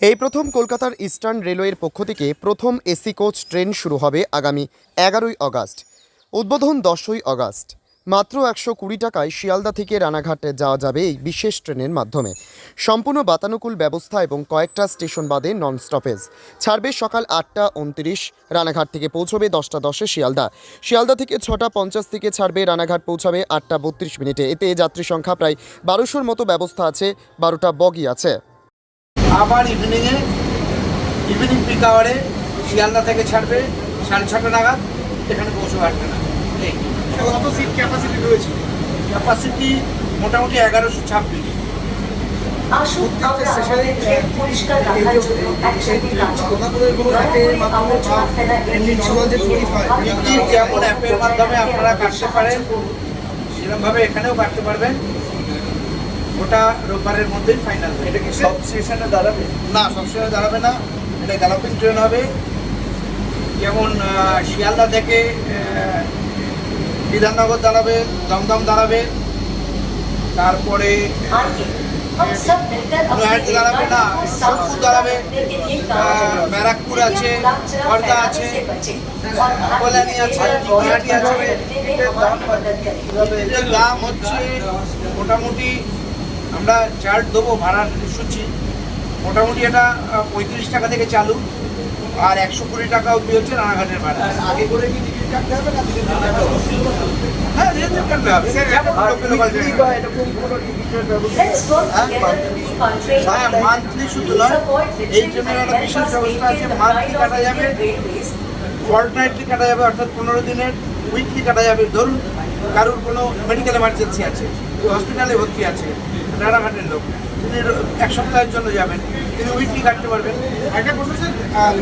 এই প্রথম কলকাতার ইস্টার্ন রেলওয়ের পক্ষ থেকে প্রথম এসি কোচ ট্রেন শুরু হবে আগামী এগারোই অগাস্ট, উদ্বোধন দশই অগাস্ট। মাত্র একশো কুড়ি টাকায় শিয়ালদা থেকে রানাঘাটে যাওয়া যাবে এই বিশেষ ট্রেনের মাধ্যমে। সম্পূর্ণ বাতানুকূল ব্যবস্থা এবং কয়েকটা স্টেশন বাদে নন স্টপেজ ছাড়বে সকাল আটটা উনত্রিশ, রানাঘাট থেকে পৌঁছবে দশটা দশে শিয়ালদা। শিয়ালদা থেকে ছটা পঞ্চাশ থেকে ছাড়বে, রানাঘাট পৌঁছাবে আটটা বত্রিশ মিনিটে। এতে যাত্রী সংখ্যা প্রায় বারোশোর মতো ব্যবস্থা আছে, বারোটা বগি আছে। আবার ইভিনিংয়ে ইভিনিং পিক আওয়ারে শিয়ালদা থেকে ছাড়বে সাড়ে ছটা নাগাদ এখানে পৌঁছবে আটটা নাগাদ। এই। কত সিট ক্যাপাসিটি রয়েছে? ক্যাপাসিটি মোটামুটি এগারোশো ছাব্বিশ। আসুন আমরা আমাদের ট্রেন পরিষ্কার রাখার জন্য একসাথে কাজ করি। যেমন অ্যাপের মাধ্যমে আপনারা কাটতে পারেন সেরকমভাবে এখানেও কাটতে পারবেন। ওটা রোববারের মধ্যেই ফাইনাল এটা কি সব স্টেশনে দাঁড়াবে না সব স্টেশনে দাঁড়াবে না এটা গ্যালাপিং ট্রেন হবে যেমন শিয়ালদা থেকে বিধাননগর দাঁড়াবে দমদম দাঁড়াবে তারপরে দাঁড়াবে না সোনপুর দাঁড়াবে ব্যারাকপুর আছে খর্দা আছে কল্যাণী আছে গুয়াহাটি আছে দাম হচ্ছে মোটামুটি আমরা চার্ট দেবো ভাড়ার সূচি। মোটামুটি এটা পঁয়ত্রিশ টাকা থেকে চালু। আর একশো কুড়ি টাকা অব্দি হচ্ছে রানাঘাটের ভাড়া। আগে করে কি টিকিট কাটতে হবে না? হ্যাঁ কাটতে হবে। হ্যাঁ মান্থলি শুধু নয় এই জন্য একটা বিশেষ ব্যবস্থা আছে মান্থলি কাটা যাবে। ফর্টনাইটলি কাটা যাবে অর্থাৎ পনেরো দিনের উইকলি কাটা যাবে। ধরুন কারোর কোনো মেডিকেল এমার্জেন্সি আছে হসপিটালে ভর্তি আছে। রানাঘাটের লোক। তিনি এক সপ্তাহের জন্য যাবেন। তিনি উইকলি কাটতে পারবেন। একটা কথা স্যার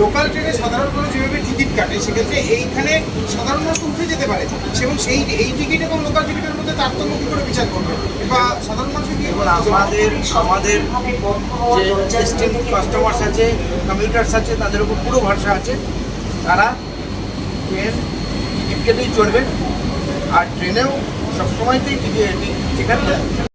লোকাল ট্রেনে সাধারণ মানুষ যেভাবে টিকিট কাটে সেক্ষেত্রে এইখানে সাধারণ মানুষ উঠে যেতে পারে। এবং সেই এই টিকিট এবং লোকাল টিকিটের মধ্যে তারতম্য কি করে বিচার করবে? বা সাধারণ মানুষ কি আমাদের আমাদের যে এসটিএম কাস্টমার্স আছে কমিউটার্স আছে তাদের উপর পুরো ভরসা আছে। তারা ট্রেন টিকিট কেটেই চড়বে। আর ট্রেনেও সবসময়তেই টিকিট টিকিট